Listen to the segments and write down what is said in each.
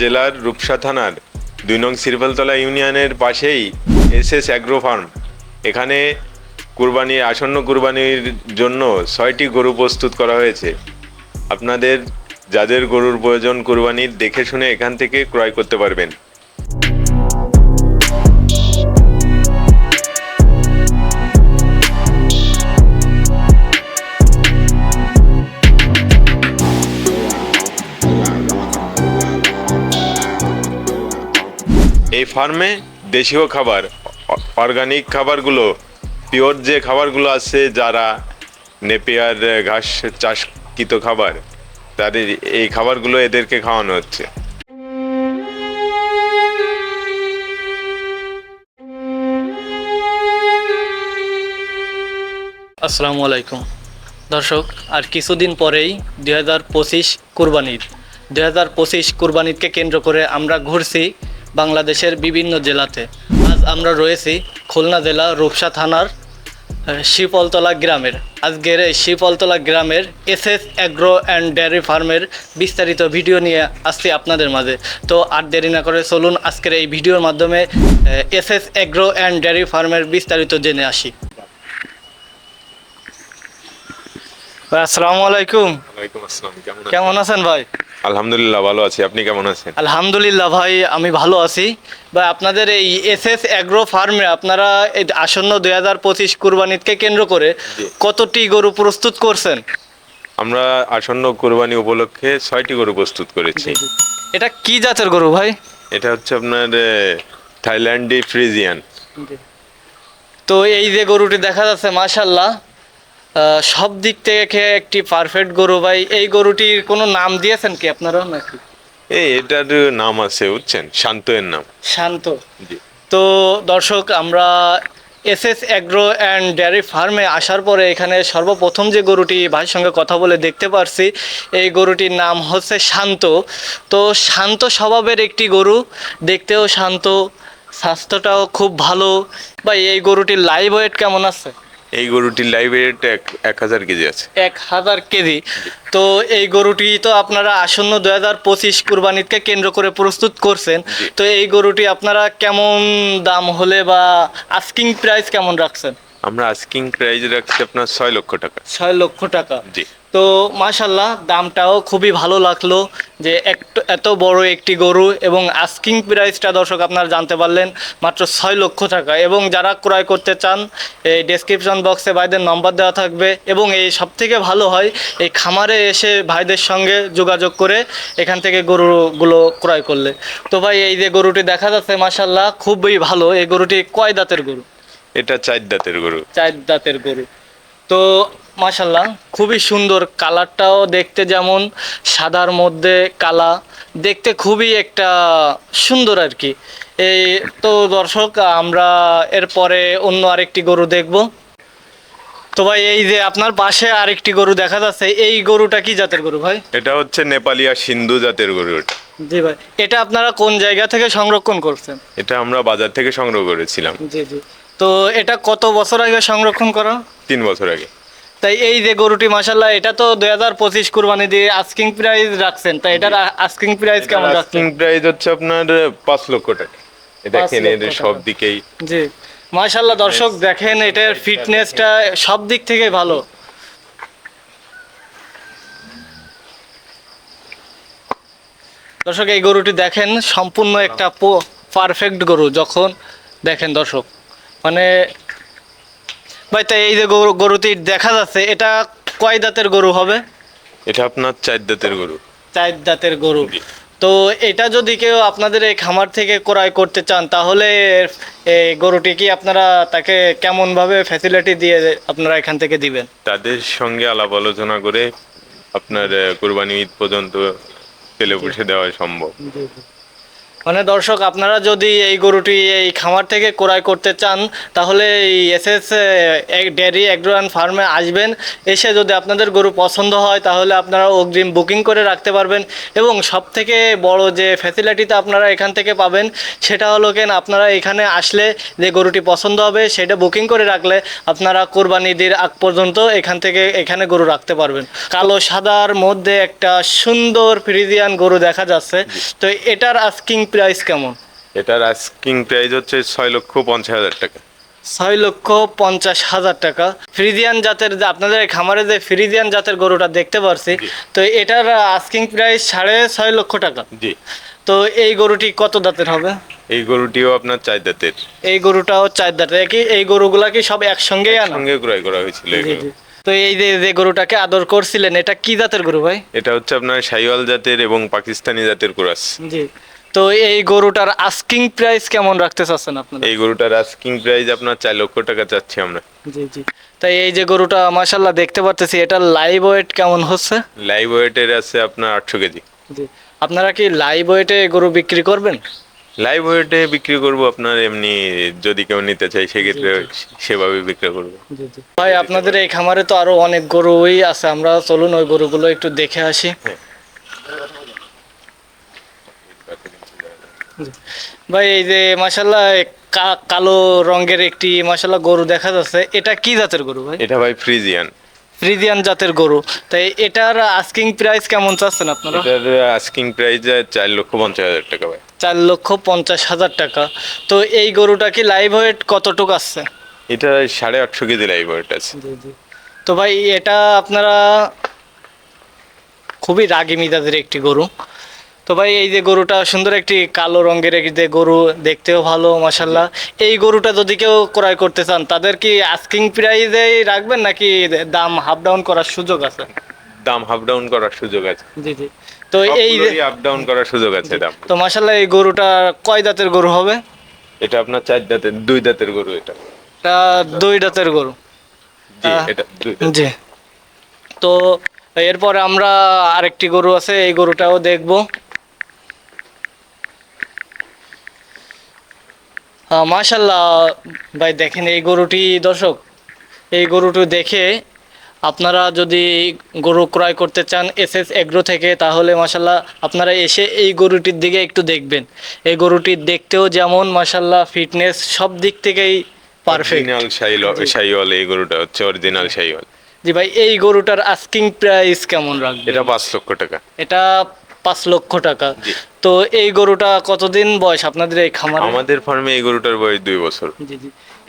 জেলার রূপসা থানার দুই নং সিরফলতলা ইউনিয়নের পাশেই এস এস অ্যাগ্রো ফার্ম। এখানে কুরবানি, আসন্ন কুরবানির জন্য ছয়টি গরু প্রস্তুত করা হয়েছে। আপনাদের যাদের গরুর প্রয়োজন কুরবানির দেখে শুনে এখান থেকে ক্রয় করতে পারবেন। এই ফার্মে দেশীয় খাবার অর্গানিক খাবারগুলো পিওর যে খাবারগুলো আছে, যারা নেপিয়ার ঘাস চাষকৃত খাবার, তাদের এই খাবারগুলো এদেরকে খাওয়ানো হচ্ছে। আসসালামু আলাইকুম। দর্শক, আর কিছুদিন পরেই দুই হাজার পঁচিশ কুরবানির, দুই হাজার পঁচিশ কুরবানিকে কেন্দ্র করে আমরা ঘুরছি বাংলাদেশের বিভিন্ন জেলাতে। আজ আমরা রয়েছি খুলনা জেলা রূপসা থানার শিপলতলা গ্রামের। আজকের এই শিপলতলা গ্রামের S S agro and dairy ফার্মের বিস্তারিত ভিডিও নিয়ে আসছি আপনাদের মাঝে। তো আর দেরি না করে চলুন আজকের এই ভিডিওর মাধ্যমে S S agro and dairy ফার্মের বিস্তারিত জেনে আসি। আসসালামু আলাইকুম? কেমন আছেন ভাই? আলহামদুলিল্লাহ ভালো আছি। আপনি কেমন আছেন? আলহামদুলিল্লাহ ভাই আমি ভালো আছি। বা আপনাদের এই এস এস অ্যাগ্রো ফার্মে আপনারা এই আসন্ন দুই হাজার পঁচিশ কুরবানিকে কেন্দ্র করে কতটি গরু প্রস্তুত করছেন? আমরা আসন্ন কুরবানি উপলক্ষে ছয়টি গরু প্রস্তুত করেছি। এটা কি জাতের গরু ভাই? এটা হচ্ছে আপনার থাইল্যান্ডি ফ্রিজিয়ান। তো এই যে গরুটি দেখা যাচ্ছে মাশাল্লাহ সব দিক থেকে একটি পারফেক্ট গরু ভাই। এই গরুটির কোনো নাম দিয়েছেন কি আপনারা নাকি? এই এটার নাম আছে বুঝছেন? শান্ত এর নাম। শান্ত। তো দর্শক আমরা S S agro and dairy ফার্মে আসার পরে এখানে সর্বপ্রথম যে গরুটি ভাইয়ের সঙ্গে কথা বলে দেখতে পারছি এই গরুটির নাম হচ্ছে শান্ত। তো শান্ত স্বভাবের একটি গরু দেখতেও শান্ত স্বাস্থ্যটাও খুব ভালো। বা এই গরুটির লাইভ ওয়েট কেমন আছে? এই গরুটির লাইভ রেট এক হাজার কেজি আছে। এক হাজার কেজি। তো এই গরুটি তো আপনারা আসন্ন দু হাজার পঁচিশ কুরবানিকে কেন্দ্র করে প্রস্তুত করছেন। তো এই গরুটি আপনারা কেমন দাম হলে বা আস্কিং প্রাইস কেমন রাখছেন? আমরা আস্কিং প্রাইস রাখছি আপনার ছয় লক্ষ টাকা। ছয় লক্ষ টাকা। জি। তো মাশাল্লাহ দামটাও খুবই ভালো লাগল যে এত বড় একটি গরু এবং আস্কিং প্রাইসটা দর্শক আপনারা জানতে পারলেন মাত্র ছয় লক্ষ টাকা এবং যারা ক্রয় করতে চান এই ডেসক্রিপশন বক্সে ভাইদের নম্বর দেওয়া থাকবে এবং এই সব থেকে ভালো হয় এই খামারে এসে ভাইদের সঙ্গে যোগাযোগ করে এখান থেকে গরুগুলো ক্রয় করলে। তো ভাই এই যে গরুটি দেখা যাচ্ছে মাশাল্লাহ খুবই ভালো এই গরুটি কয় দাঁতের গরু? এটা চার দাঁতের গরু। চার দাঁতের গরু। তো মাশাল্লাহ খুবই সুন্দর। কালারটাও দেখতে যেমন সাদার মধ্যে কালা দেখতে খুবই একটা সুন্দর আর কি। এই তো দর্শক আমরা এরপরে অন্য আরেকটি গরু দেখব। তো ভাই এই যে আপনার পাশে আরেকটি গরু দেখা যাচ্ছে এই গরুটা কি জাতের গরু ভাই? এটা হচ্ছে নেপালিয়া সিন্ধু জাতের গরু এটা। জি ভাই এটা আপনারা কোন জায়গা থেকে সংরক্ষণ করছেন? এটা আমরা বাজার থেকে সংগ্রহ করেছিলাম। জি জি। তো এটা কত বছর আগে সংরক্ষণ করা? তিন বছর আগে। তাই এই যে গরুটি মাসাল্লাহ এটা তো দুই হাজার পঁচিশ কুরবানি দিয়ে আস্কিং প্রাইস রাখছেন। তাই এটার আস্কিং প্রাইস কেমন আস্কিং প্রাইস হচ্ছে আপনার পাঁচ লক্ষ টাকা। দেখেন টাকা। সব দিকেই। জি। মাশাল্লাহ দর্শক দেখেন এটার ফিটনেসটা সব দিক থেকে ভালো। দর্শক এই গরুটি দেখেন সম্পূর্ণ একটা পারফেক্ট গরু যখন দেখেন দর্শক। মানে ভাই তাই এই যে গরু গরুটি দেখা যাচ্ছে এটা কয় দাঁতের গরু হবে? এটা আপনার চার দাঁতের গরু। চার দাঁতের গরু। তো এটা যদি কেউ আপনাদের এই খামার থেকে ক্রয় করতে চান তাহলে এই গরুটি কি আপনারা তাকে কেমন ভাবে ফ্যাসিলিটি দিয়ে আপনারা এখান থেকে দিবেন? তাদের সঙ্গে আলাপ আলোচনা করে আপনার কুরবানি ঈদ পর্যন্ত পেলে পুষে দেওয়া সম্ভব। মানে দর্শক, আপনারা যদি এই গরুটি এই খামার থেকে ক্রয় করতে চান, তাহলে এই S S dairy agro and ফার্মে আসবেন। এসে যদি আপনাদের গরু পছন্দ হয়, তাহলে আপনারা অগ্রিম বুকিং করে রাখতে পারবেন। এবং সব থেকে বড় যে ফ্যাসিলিটিটা আপনারা এখান থেকে পাবেন, সেটা হলো কেন, আপনারা এখানে আসলে যে গরুটি পছন্দ হবে, সেটা বুকিং করে রাখলে আপনারা কোরবানি ঈদের আগ পর্যন্ত এখান থেকে, এখানে গরু রাখতে পারবেন। কালো, সাদার মধ্যে একটা সুন্দর ফ্রিজিয়ান গরু দেখা যাচ্ছে। তো এটার আস্কিং প্রাইস কেমন? এটার আস্কিং প্রাইস হচ্ছে ছয় লক্ষ পঞ্চাশ হাজার টাকা। ছয় লক্ষ পঞ্চাশ হাজার টাকা। ফ্রিজিয়ান জাতের যে আপনাদের এই খামারে যে ফ্রিজিয়ান জাতের গরুটা দেখতে পারছি তো এটার আস্কিং প্রাইস সাড়ে ছয় লক্ষ টাকা। জি। তো এই গরুটি কত দাঁতের হবে? এই গরুটিও আপনার চার দাঁতের। এই গরুটাও চার দাঁতের। কি এই গরুগুলা কি সব একসঙ্গেই আনা? সঙ্গে ক্রয় করা হয়েছিল। তো এই যে যে গরুটাকে আদর করছিলেন এটা কি জাতের গরু ভাই? এটা হচ্ছে আপনার সাইওয়াল জাতের এবং পাকিস্তানি জাতের ক্রস। জি। তো এই গরুটার আস্কিং প্রাইস কেমন রাখতে চাচ্ছেন আপনারা? এই গরুটার আস্কিং প্রাইস আপনার চার লক্ষ টাকা চাচ্ছি আমরা। জি জি। তাই এই যে গরুটা মাশাল্লাহ দেখতে পারতেছি এটা লাইভ ওয়েট কেমন হচ্ছে? লাইভ ওয়েটের আছে আপনার আটশো কেজি। জি। আপনারা কি লাইভ ওয়েটে গরু বিক্রি করবেন? লাইভ ওয়েটে বিক্রি করব আপনার এমনি যদি কেউ নিতে চাই সেক্ষেত্রে সেভাবে বিক্রি করব। জি জি। ভাই আপনাদের এই খামারে তো আরও অনেক গরুই আছে আমরা চলুন ওই গরুগুলো একটু দেখে আসি জি। ভাই এই যে মাশাল্লাহ কা- কালো রঙের একটি মাশাল্লাহ গরু দেখা যাচ্ছে। এটা কি জাতের গরু ভাই? এটা ভাই ফ্রিজিয়ান। ফ্রিজিয়ান জাতের গরু। তাই এটার আস্কিং প্রাইস কেমন চাচ্ছেন আপনারা? এটার আস্কিং প্রাইস চার লক্ষ পঞ্চাশ হাজার টাকা ভাই। চার লক্ষ পঞ্চাশ হাজার টাকা। তো এই গরুটা কি লাইভ ওয়েট কতটুকু আসছে এটা সাড়ে আটশো কেজি লাইভ ওয়েট আছে। তো ভাই এটা আপনারা খুবই রাগি মিজাজের একটি গরু। তো ভাই এই যে গরুটা সুন্দর একটি কালো রঙের যে গরু দেখতেও ভালো মাসাল্লাহ এই গরুটা যদি কেউ ক্রয় করতে চান তাদের কি আস্কিং প্রাইজেই রাখবেন নাকি দাম হাফ ডাউন করার সুযোগ আছে? দাম হাফ ডাউন করার সুযোগ আছে। জি জি। তো এই আপ ডাউন করার সুযোগ আছে দাম। তো মাসাল্লাহ এই গরুটা কয় দাঁতের গরু হবে? এটা আপনার চার দাঁতের দুই দাঁতের গরু এটা। এটা দুই দাঁতের গরু। জি আহ, এটা দুই। জি। তো এরপরে আমরা আরেকটি গরু আছে এই গরুটাও দেখব। মাশাল্লাহ ভাই দেখেন এই গরুটি দর্শক এই গরুটি দেখে আপনারা যদি গরু ক্রয় করতে চান এস এস এগ্রো থেকে তাহলে মাসাল্লাহ আপনারা এসে এই গরুটির দিকে একটু দেখবেন। এই গরুটি দেখতেও যেমন মাসাল্লাহ ফিটনেস সব দিক থেকেই পারফেক্ট। শাইওয়াল এই গরুটা হচ্ছে অরিজিনাল শাইওয়াল জি ভাই এই গরুটার আস্কিং প্রাইস কেমন রাখবে এটা পাঁচ লক্ষ টাকা। এটা পাঁচ লক্ষ টাকা। তো এই গরুটা কতদিন বয়স? আপনাদের এই খামার? আমাদের ফার্মে এই গরুটার বয়স দুই বছর। জি জি।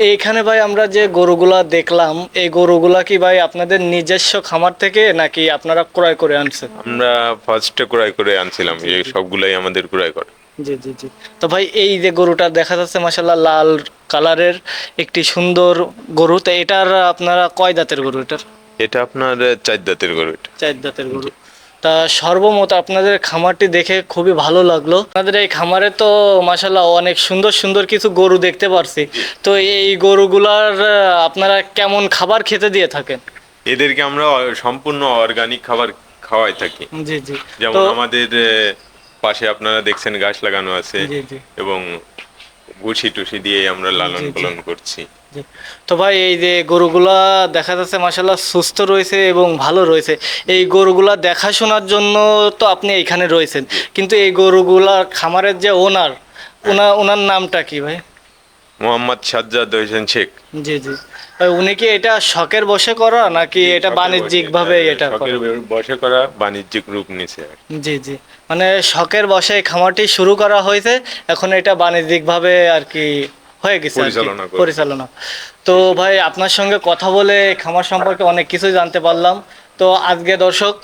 এইখানে ভাই আমরা যে গরুগুলা দেখলাম এই গরুগুলা কি ভাই আপনাদের নিজস্ব খামার থেকে নাকি আপনারা ক্রয় করে আনছেন? আমরা ফার্স্টে ক্রয় করে আনছিলাম এই সবগুলাই আমাদের ক্রয় করে। জি জি জি। তো ভাই এই যে গরুটা দেখা যাচ্ছে মাসাল্লাহ লাল কালারের একটি সুন্দর গরু। তো এটার আপনারা কয় দাঁতের গরু এটার? এটা আপনার চার দাঁতের গরু এটা। চার দাঁতের গরু। তা সর্বমত আপনাদের খামারটি দেখে খুবই ভালো লাগল। আপনাদের এই খামারে তো মাসাল্লাহ অনেক সুন্দর সুন্দর কিছু গরু দেখতে পারছি। তো এই গরুগুলার আপনারা কেমন খাবার খেতে দিয়ে থাকেন? এদেরকে আমরা সম্পূর্ণ অর্গানিক খাবার খাওয়াই থাকি। জি জি। যেমন আমাদের পাশে আপনারা দেখছেন গাছ লাগানো আছে এবং গুছি টুসি দিয়ে আমরা লালন। পালন করছি। তো ভাই এই যে গরুগুলা দেখা যাচ্ছে মাসাল্লাহ সুস্থ রয়েছে এবং ভালো রয়েছে। এই গরুগুলা দেখাশোনার জন্য তো আপনি এইখানে রয়েছেন। কিন্তু এই গরুগুলার খামারের যে ওনার ওনার ওনার নামটা কি ভাই? মোহাম্মদ সাজ্জাদ হোসেন শেখ। জি জি। ভাই, উনি কি এটা শখের বসে করা নাকি এটা বাণিজ্যিক ভাবে হ্যাঁ, এটা বসে করা বাণিজ্যিক রূপ নিছে জি জি। মানে শখের বসে খামারটি শুরু করা হয়েছে এখন এটা বাণিজ্যিক ভাবে আর কি হয়ে গেছে পরিচালনা তো ভাই আপনার সঙ্গে কথা বলে খামার সম্পর্কে অনেক কিছুই জানতে পারলাম। তো আজকে দর্শক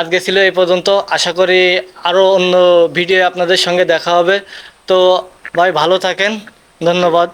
আজকে ছিল এই পর্যন্ত। আশা করি আরও অন্য ভিডিও আপনাদের সঙ্গে দেখা হবে। তো ভাই ভালো থাকেন। ধন্যবাদ।